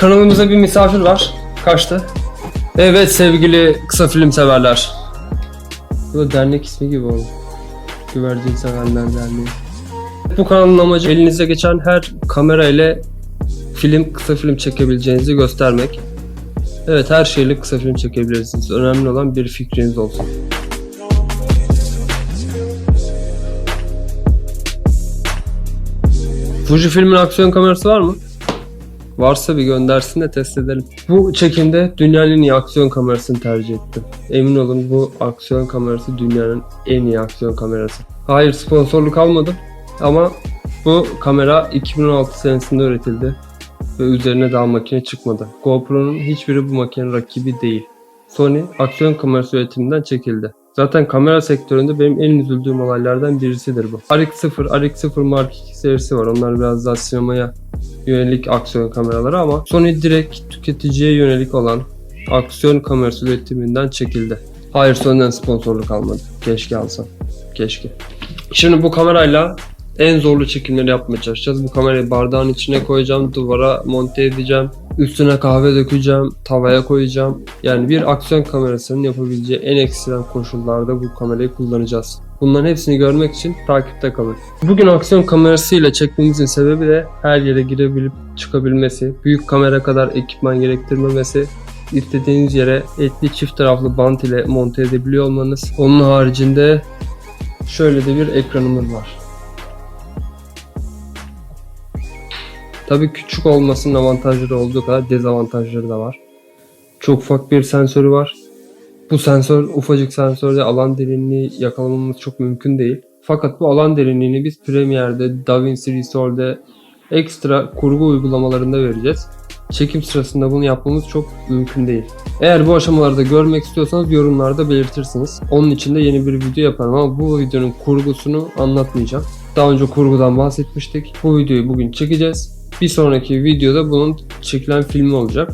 Kanalımıza bir misafir var. Kaçtı? Evet sevgili kısa film severler. Bu da dernek ismi gibi oldu. Güvercin Severler Derneği. Bu kanalın amacı elinize geçen her kamera ile film, kısa film çekebileceğinizi göstermek. Evet her şeyle kısa film çekebilirsiniz. Önemli olan bir fikriniz olsun. Fujifilm'in aksiyon kamerası var mı? Varsa bir göndersin de test edelim. Bu çekimde dünyanın en iyi aksiyon kamerasını tercih ettim. Emin olun bu aksiyon kamerası dünyanın en iyi aksiyon kamerası. Hayır sponsorluk almadım ama bu kamera 2016 senesinde üretildi ve üzerine daha makine çıkmadı. GoPro'nun hiçbiri bu makinenin rakibi değil. Sony aksiyon kamerası üretiminden çekildi. Zaten kamera sektöründe benim en üzüldüğüm olaylardan birisidir bu. RX0, RX0 Mark II serisi var. Onlar biraz daha sinemaya yönelik aksiyon kameraları ama Sony direkt tüketiciye yönelik olan aksiyon kamerası üretiminden çekildi. Hayır Sony'den sponsorluk almadı. Keşke alsam. Keşke. Şimdi bu kamerayla en zorlu çekimleri yapmaya çalışacağız. Bu kamerayı bardağın içine koyacağım, duvara monte edeceğim. Üstüne kahve dökeceğim, tavaya koyacağım. Yani bir aksiyon kamerasının yapabileceği en ekstrem koşullarda bu kamerayı kullanacağız. Bunların hepsini görmek için takipte kalın. Bugün aksiyon kamerasıyla çekmemizin sebebi de her yere girebilip çıkabilmesi, büyük kamera kadar ekipman gerektirmemesi, istediğiniz yere etli çift taraflı bant ile monte edebiliyor olmanız. Onun haricinde şöyle de bir ekranımız var. Tabii küçük olmasının avantajları olduğu kadar dezavantajları da var. Çok ufak bir sensörü var. Bu sensör ufacık sensörde alan derinliği yakalamamız çok mümkün değil. Fakat bu alan derinliğini biz Premiere'de, DaVinci Resolve'de ekstra kurgu uygulamalarında vereceğiz. Çekim sırasında bunu yapmamız çok mümkün değil. Eğer bu aşamalarda görmek istiyorsanız yorumlarda belirtirsiniz. Onun için de yeni bir video yaparım ama bu videonun kurgusunu anlatmayacağım. Daha önce kurgudan bahsetmiştik. Bu videoyu bugün çekeceğiz. Bir sonraki videoda bunun çekilen filmi olacak.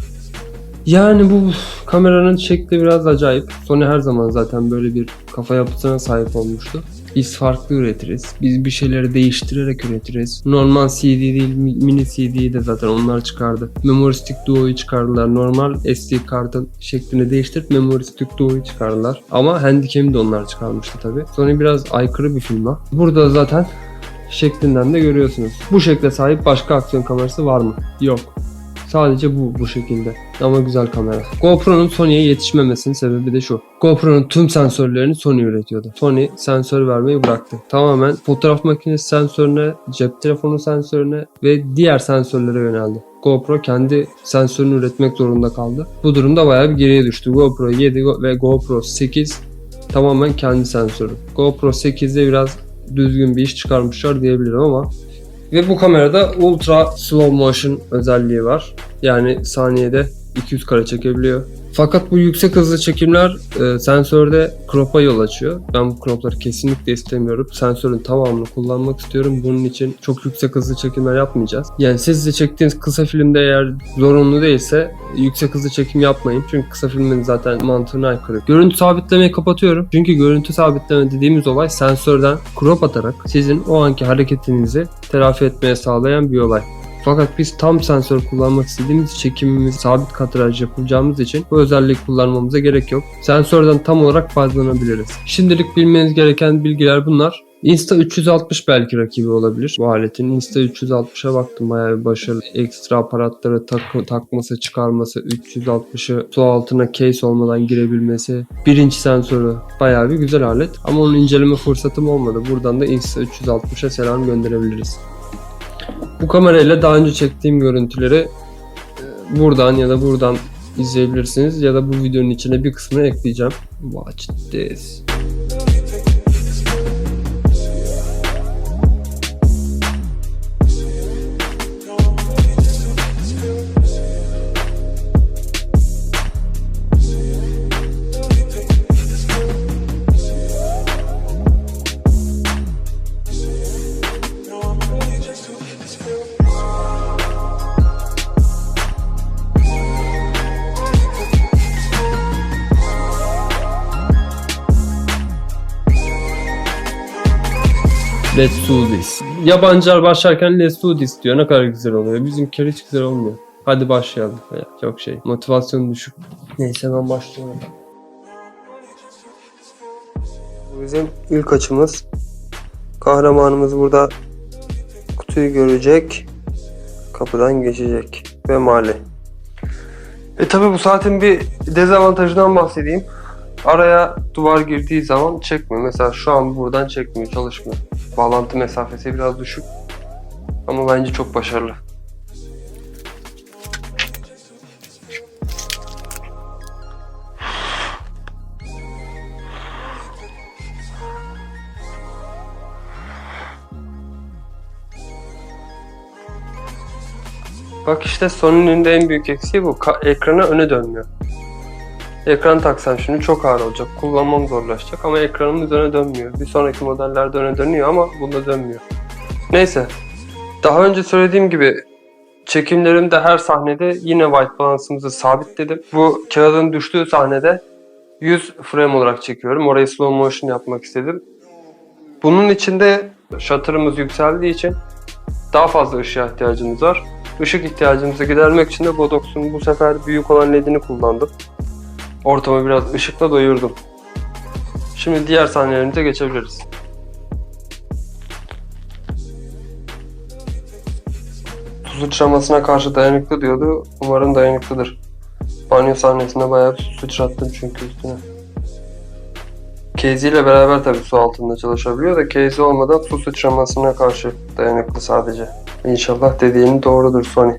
Yani bu kameranın şekli biraz acayip. Sony her zaman zaten böyle bir kafa yapısına sahip olmuştu. Biz farklı üretiriz. Biz bir şeyleri değiştirerek üretiriz. Normal CD değil mi- mini CD'yi de zaten onlar çıkardı. Memory Stick Duo'yu çıkardılar. Normal SD kartın şeklini değiştirip Memory Stick Duo'yu çıkardılar. Ama Handycam'i de onlar çıkarmıştı tabi. Sony biraz aykırı bir firma. Burada zaten şeklinden de görüyorsunuz. Bu şekle sahip başka aksiyon kamerası var mı? Yok. Sadece bu bu şekilde. Ama güzel kamera. GoPro'nun Sony'ye yetişmemesinin sebebi de şu. GoPro'nun tüm sensörlerini Sony üretiyordu. Sony sensör vermeyi bıraktı. Tamamen fotoğraf makinesi sensörüne, cep telefonu sensörüne ve diğer sensörlere yöneldi. GoPro kendi sensörünü üretmek zorunda kaldı. Bu durumda bayağı bir geriye düştü. GoPro 7 ve GoPro 8 tamamen kendi sensörü. GoPro 8'de biraz düzgün bir iş çıkarmışlar diyebilirim ama ve bu kamerada ultra slow motion özelliği var. Yani saniyede 200 kare çekebiliyor. Fakat bu yüksek hızlı çekimler e, sensörde crop'a yol açıyor. Ben bu crop'ları kesinlikle istemiyorum. Sensörün tamamını kullanmak istiyorum. Bunun için çok yüksek hızlı çekimler yapmayacağız. Yani siz de çektiğiniz kısa filmde eğer zorunlu değilse yüksek hızlı çekim yapmayın. Çünkü kısa filmin zaten mantığına aykırı. Görüntü sabitlemeyi kapatıyorum. Çünkü görüntü sabitleme dediğimiz olay sensörden crop atarak sizin o anki hareketinizi telafi etmeye sağlayan bir olay. Fakat biz tam sensör kullanmak istediğimiz çekimimiz sabit kadraj yapacağımız için bu özelliği kullanmamıza gerek yok. Sensörden tam olarak faydalanabiliriz. Şimdilik bilmeniz gereken bilgiler bunlar. Insta 360 belki rakibi olabilir bu aletin. Insta 360'a baktım bayağı bir başarılı. Ekstra aparatları tak- takması, çıkarması, 360'ı su altına case olmadan girebilmesi. Birinci sensörü bayağı bir güzel alet. Ama onun inceleme fırsatım olmadı. Buradan da Insta 360'a selam gönderebiliriz. Bu kamerayla daha önce çektiğim görüntüleri e, buradan ya da buradan izleyebilirsiniz ya da bu videonun içine bir kısmını ekleyeceğim. Watch this. Let's do this. Yabancılar başlarken let's do this diyor. Ne kadar güzel oluyor. Bizimkiler hiç güzel olmuyor. Hadi başlayalım. Ya, çok şey. Motivasyon düşük. Neyse ben başlıyorum. Bizim ilk açımız. Kahramanımız burada kutuyu görecek. Kapıdan geçecek. Ve mali. E tabi bu saatin bir dezavantajından bahsedeyim. Araya duvar girdiği zaman çekmiyor. Mesela şu an buradan çekmiyor, çalışmıyor. Bağlantı mesafesi biraz düşük. Ama bence çok başarılı. Bak işte Sony'nin de en büyük eksiği bu. Ka- ekrana öne dönmüyor. Ekran taksam şimdi çok ağır olacak. Kullanmam zorlaşacak ama ekranımız öne dönmüyor. Bir sonraki modellerde öne dönüyor ama bunda dönmüyor. Neyse. Daha önce söylediğim gibi çekimlerimde her sahnede yine white balance'ımızı sabitledim. Bu kağıdın düştüğü sahnede 100 frame olarak çekiyorum. Orayı slow motion yapmak istedim. Bunun içinde shutter'ımız yükseldiği için daha fazla ışığa ihtiyacımız var. Işık ihtiyacımızı gidermek için de Godox'un bu sefer büyük olan ledini kullandım. Ortamı biraz ışıkla doyurdum. Şimdi diğer sahnelerimize geçebiliriz. Su sıçramasına karşı dayanıklı diyordu. Umarım dayanıklıdır. Banyo sahnesinde bayağı su sıçrattım çünkü üstüne. Casey ile beraber tabii su altında çalışabiliyor da Casey olmadan su sıçramasına karşı dayanıklı sadece. İnşallah dediğini doğrudur Sony.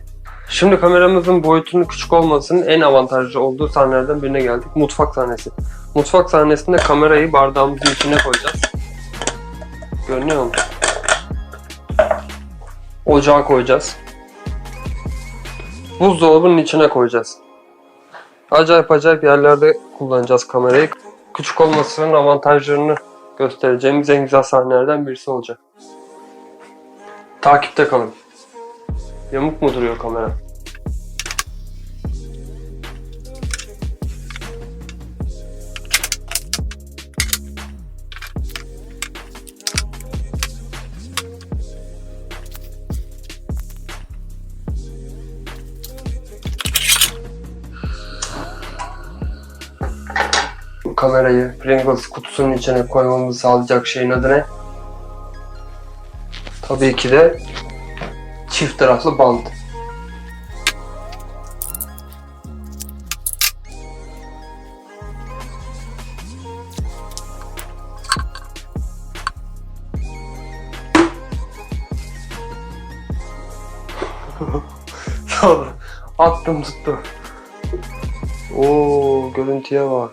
Şimdi kameramızın boyutunun küçük olmasının en avantajlı olduğu sahnelerden birine geldik. Mutfak sahnesi. Mutfak sahnesinde kamerayı bardağımızın içine koyacağız. Görünüyor mu? Ocağa koyacağız. Buzdolabının içine koyacağız. Acayip acayip yerlerde kullanacağız kamerayı. Küçük olmasının avantajlarını göstereceğimiz en güzel sahnelerden birisi olacak. Takipte kalın. Yamuk mu duruyor kamera? Kamerayı Pringles kutusunun içine koymamızı sağlayacak şeyin adı ne? Tabii ki de çift taraflı bant. Sonra attım tuttu. Oo görüntüye bak.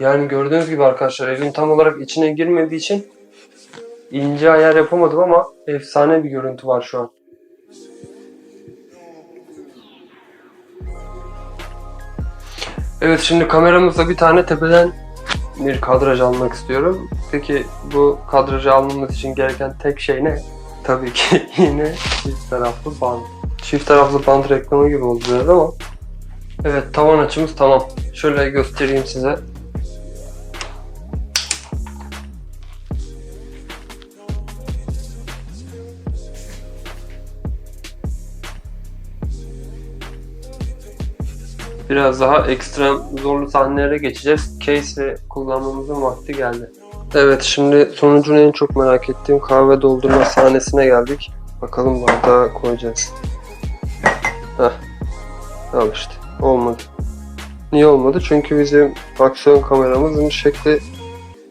Yani gördüğünüz gibi arkadaşlar evin tam olarak içine girmediği için ince ayar yapamadım ama efsane bir görüntü var şu an. Evet şimdi kameramızla bir tane tepeden bir kadraj almak istiyorum. Peki bu kadrajı almamız için gereken tek şey ne? Tabii ki yine çift taraflı band. Çift taraflı band reklamı gibi oldu biraz ama. Evet tavan açımız tamam. Şöyle göstereyim size. Biraz daha ekstrem zorlu sahnelere geçeceğiz. Case kullanmamızın vakti geldi. Evet şimdi sonucunu en çok merak ettiğim kahve doldurma sahnesine geldik. Bakalım bardağa koyacağız. Heh. Al işte. Olmadı. Niye olmadı? Çünkü bizim aksiyon kameramızın şekli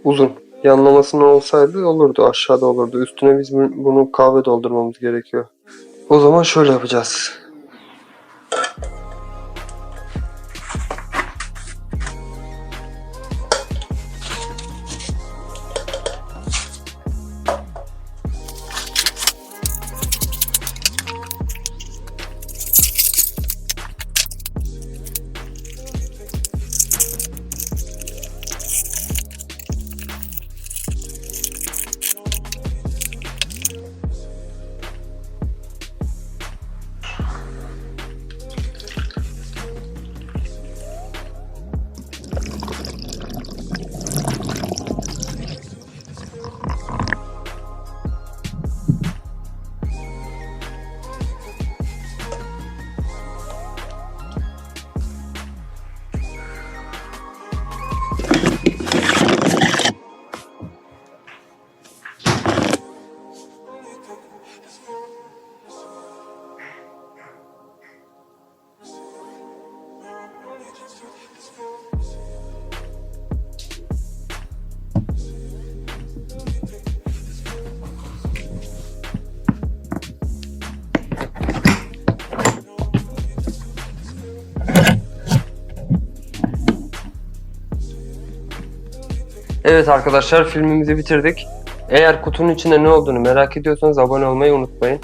uzun. Yanlamasına olsaydı olurdu. Aşağıda olurdu. Üstüne biz bu- bunu kahve doldurmamız gerekiyor. O zaman şöyle yapacağız. Evet arkadaşlar filmimizi bitirdik. Eğer kutunun içinde ne olduğunu merak ediyorsanız abone olmayı unutmayın.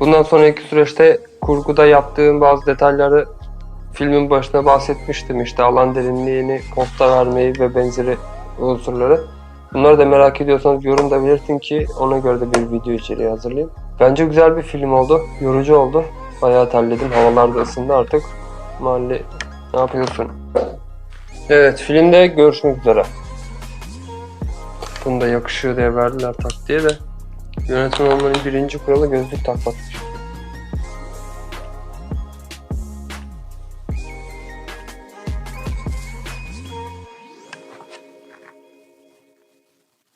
Bundan sonraki süreçte kurguda yaptığım bazı detayları filmin başına bahsetmiştim. İşte alan derinliğini, posta vermeyi ve benzeri unsurları. Bunları da merak ediyorsanız yorumda belirtin ki ona göre de bir video içeriği hazırlayayım. Bence güzel bir film oldu. Yorucu oldu. Bayağı terledim. Havalar da ısındı artık. Mahalle ne yapıyorsun? Evet filmde görüşmek üzere. Bunu yakışıyor diye verdiler tak diye de. Yönetmen olmanın birinci kuralı gözlük takmakmış.